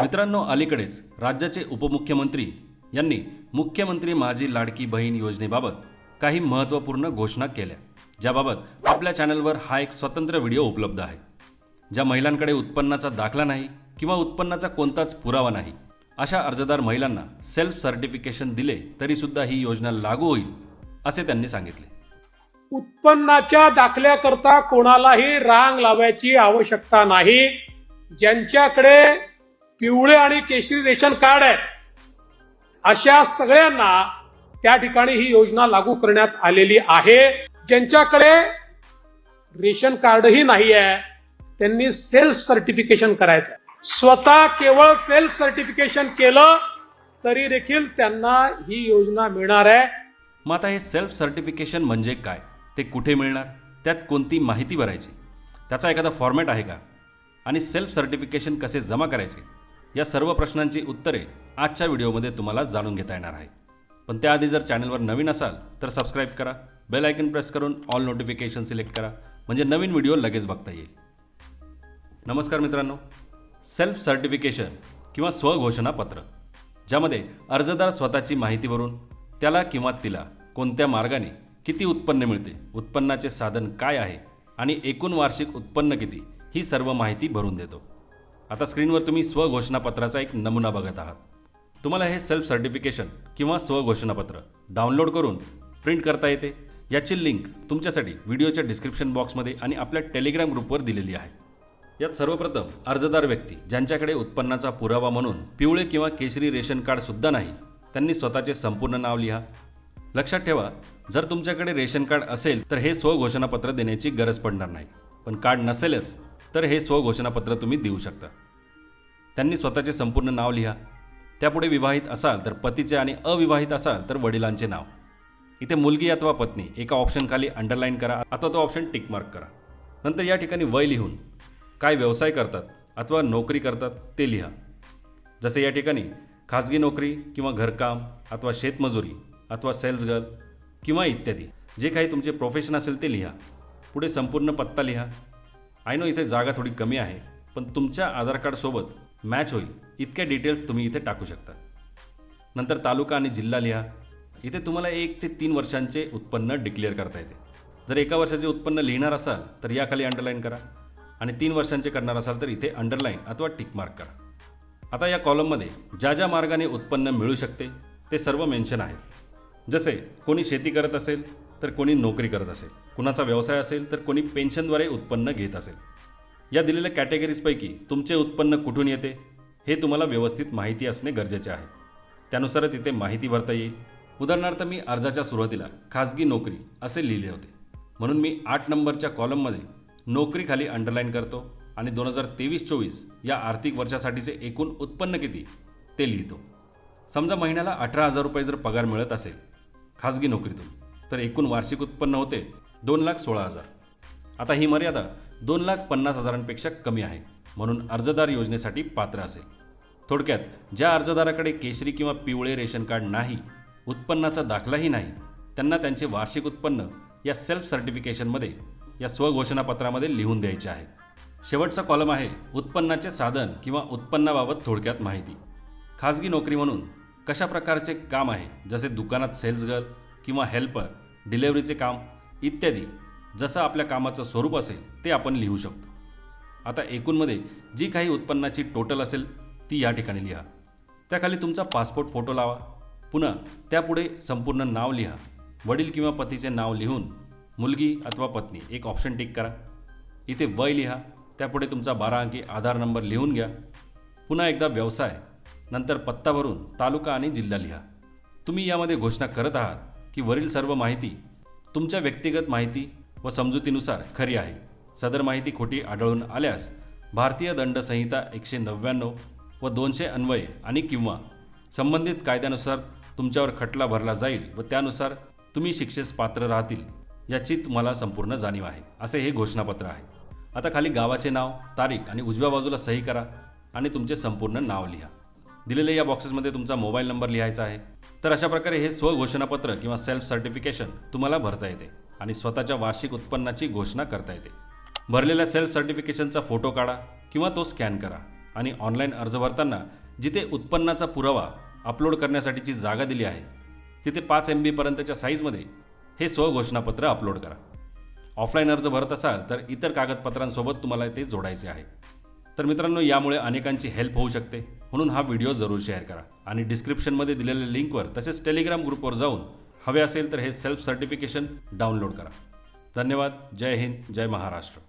मित्रांनो अलीकडेच राज्याचे उपमुख्यमंत्री यांनी मुख्यमंत्री माझी लाडकी बहीण योजनेबाबत काही महत्त्वपूर्ण घोषणा केल्या ज्याबाबत आपल्या चॅनलवर हा एक स्वतंत्र व्हिडिओ उपलब्ध आहे. ज्या महिलांकडे उत्पन्नाचा दाखला नाही किंवा उत्पन्नाचा कोणताच पुरावा नाही अशा अर्जदार महिलांना सेल्फ सर्टिफिकेशन दिले तरीसुद्धा ही योजना लागू होईल असे त्यांनी सांगितले. उत्पन्नाच्या दाखल्याकरता कोणालाही रांग लावायची आवश्यकता नाही. ज्यांच्याकडे पिवळे आणि केशरी रेशन कार्ड आहे अशा सगळ्यांना त्या ठिकाणी ही योजना लागू करण्यात आलेली आहे. ज्यांच्याकडे रेशन कार्डही नाही आहे त्यांनी सेल्फ सर्टिफिकेशन करायचं स्वतः केवळ सेल्फ सर्टिफिकेशन केलं तरी देखील त्यांना ही योजना मिळणार आहे. मग आता हे सेल्फ सर्टिफिकेशन म्हणजे काय? ते कुठे मिळणार? त्यात कोणती माहिती भरायची? त्याचा एखादा फॉर्मॅट आहे का? आणि सेल्फ सर्टिफिकेशन कसे जमा करायचे? या सर्व प्रश्नांची उत्तरे आजच्या व्हिडिओमध्ये तुम्हाला जाणून घेता येणार आहे पण त्याआधी जर चॅनलवर नवीन असाल तर सबस्क्राईब करा बेल आयकन प्रेस करून ऑल नोटिफिकेशन सिलेक्ट करा म्हणजे नवीन व्हिडिओ लगेच बघता येईल. नमस्कार मित्रांनो. सेल्फ सर्टिफिकेशन किंवा स्वघोषणापत्र ज्यामध्ये अर्जदार स्वतःची माहिती भरून त्याला किंवा तिला कोणत्या मार्गाने किती उत्पन्न मिळते उत्पन्नाचे साधन काय आहे आणि एकूण वार्षिक उत्पन्न किती ही सर्व माहिती भरून देतो. आता स्क्रीनवर तुम्ही स्वघोषणापत्राचा एक नमुना बघत आहात. तुम्हाला हे सेल्फ सर्टिफिकेशन किंवा स्वघोषणापत्र डाउनलोड करून प्रिंट करता येते. याची लिंक तुमच्यासाठी व्हिडिओच्या डिस्क्रिप्शन बॉक्समध्ये आणि आपल्या टेलिग्राम ग्रुपवर दिलेली आहे. यात सर्वप्रथम अर्जदार व्यक्ती ज्यांच्याकडे उत्पन्नाचा पुरावा म्हणून पिवळे किंवा केशरी रेशन कार्डसुद्धा नाही त्यांनी स्वतःचे संपूर्ण नाव लिहा. लक्षात ठेवा जर तुमच्याकडे रेशन कार्ड असेल तर हे स्वघोषणापत्र देण्याची गरज पडणार नाही. पण कार्ड नसेलच तर हे स्वघोषणापत्र तुम्ही देऊ शकता. त्यांनी स्वतःचे संपूर्ण नाव लिहा. त्यापुढे विवाहित असाल तर पतीचे आणि अविवाहित असाल तर वडिलांचे नाव. इथे मुलगी अथवा पत्नी एका ऑप्शनखाली अंडरलाईन करा अथवा तो ऑप्शन टिक मार्क करा. नंतर या ठिकाणी वय लिहून काय व्यवसाय करतात अथवा नोकरी करतात ते लिहा. जसे या ठिकाणी खाजगी नोकरी किंवा घरकाम अथवा शेतमजुरी अथवा सेल्स गर्ल किंवा इत्यादी. जे काही तुमचे प्रोफेशन असेल ते लिहा. पुढे संपूर्ण पत्ता लिहा. आय नो इथे जागा थोडी कमी आहे पण तुमच्या आधार कार्डसोबत मॅच होईल. इतक्या डिटेल्स तुम्ही इथे टाकू शकता. नंतर तालुका आणि जिल्हा लिहा. इथे तुम्हाला एक ते तीन वर्षांचे उत्पन्न डिक्लेअर करता येते. जर एका वर्षाचे उत्पन्न लिहिणार असाल तर याखाली अंडरलाईन करा. आणि तीन वर्षांचे करणार असाल तर इथे अंडरलाईन अथवा टिक मार्क करा. आता या कॉलममध्ये ज्या ज्या मार्गाने उत्पन्न मिळू शकते ते सर्व मेन्शन आहेत. जसे कोणी शेती करत असेल तर कोणी नोकरी करत असेल. कुणाचा व्यवसाय असेल तर कोणी पेन्शनद्वारे उत्पन्न घेत असेल. या दिलेल्या कॅटेगरीजपैकी तुमचे उत्पन्न कुठून येते हे तुम्हाला व्यवस्थित माहिती असणे गरजेचे आहे. त्यानुसारच इथे माहिती भरता येईल. उदाहरणार्थ मी अर्जाच्या सुरुवातीला खाजगी नोकरी असे लिहिले होते. म्हणून मी आठ नंबरच्या कॉलममध्ये नोकरीखाली अंडरलाईन करतो आणि दोन हजार तेवीस चोवीस या आर्थिक वर्षासाठीचे एकूण उत्पन्न किती ते लिहितो. समजा महिन्याला अठरा हजार रुपये जर पगार मिळत असेल खाजगी नोकरीतून. तर एकूण वार्षिक उत्पन्न होते दोन लाख सोळा हजार. आता ही मर्यादा दोन लाख पन्नास हजारांपेक्षा कमी आहे म्हणून अर्जदार योजनेसाठी पात्र असेल. थोडक्यात ज्या अर्जदाराकडे केशरी किंवा पिवळे रेशन कार्ड नाही उत्पन्नाचा दाखलाही नाही त्यांना त्यांचे वार्षिक उत्पन्न या सेल्फ सर्टिफिकेशनमध्ये या स्वघोषणापत्रामध्ये लिहून द्यायचे आहे. शेवटचा कॉलम आहे उत्पन्नाचे साधन किंवा उत्पन्नाबाबत थोडक्यात माहिती. खाजगी नोकरी म्हणून कशा प्रकारचे काम आहे जसे दुकानात सेल्स गर्ल किंवा हेल्पर डिलेवरीचे काम इत्यादी जसं आपल्या कामाचं स्वरूप असेल ते आपण लिहू शकतो. आता एकूणमध्ये जी काही उत्पन्नाची टोटल असेल ती या ठिकाणी लिहा. त्याखाली तुमचा पासपोर्ट फोटो लावा. पुन्हा त्यापुढे संपूर्ण नाव लिहा. वडील किंवा पतीचे नाव लिहून मुलगी अथवा पत्नी एक ऑप्शन टिक करा. इथे वय लिहा. त्यापुढे तुमचा बारा अंकी आधार नंबर लिहून घ्या. पुन्हा एकदा व्यवसाय नंतर पत्ता भरून तालुका आणि जिल्हा लिहा. तुम्ही यामध्ये घोषणा करत आहात. की वरील सर्व माहिती तुमच्या व्यक्तिगत माहिती व समजुतीनुसार खरी आहे. सदर माहिती खोटी आढळून आल्यास भारतीय दंड संहिता एकशे नव्याण्णव व दोनशे अन्वये आणि किंवा संबंधित कायद्यानुसार तुमच्यावर खटला भरला जाईल व त्यानुसार तुम्ही शिक्षेस पात्र राहतील याची तुम्हाला संपूर्ण जाणीव आहे असे हे घोषणापत्र आहे. आता खाली गावाचे नाव तारीख आणि उजव्या बाजूला सही करा आणि तुमचे संपूर्ण नाव लिहा. दिलेल्या या बॉक्सेसमध्ये तुमचा मोबाईल नंबर लिहायचा आहे. तर अशा प्रकारे हे स्वघोषणापत्र किंवा सेल्फ सर्टिफिकेशन तुम्हाला भरता येते आणि स्वतःच्या वार्षिक उत्पन्नाची घोषणा करता येते. भरलेल्या सेल्फ सर्टिफिकेशनचा फोटो काढा किंवा तो स्कॅन करा आणि ऑनलाईन अर्ज भरताना जिथे उत्पन्नाचा पुरावा अपलोड करण्यासाठीची जागा दिली आहे तिथे पाच एम बीपर्यंतच्या साईजमध्ये हे स्वघोषणापत्र अपलोड करा. ऑफलाईन अर्ज भरत असाल तर इतर कागदपत्रांसोबत तुम्हाला ते जोडायचे आहे. तर मित्रांनो यामुळे अनेकांची हेल्प होऊ शकते. म्हणून हा व्हिडिओ जरूर शेअर करा. आणि डिस्क्रिप्शनमध्ये दिलेल्या लिंकवर तसेच टेलिग्राम ग्रुपवर जाऊन हवे असेल तर हे सेल्फ सर्टिफिकेशन डाउनलोड करा. धन्यवाद. जय हिंद. जय महाराष्ट्र.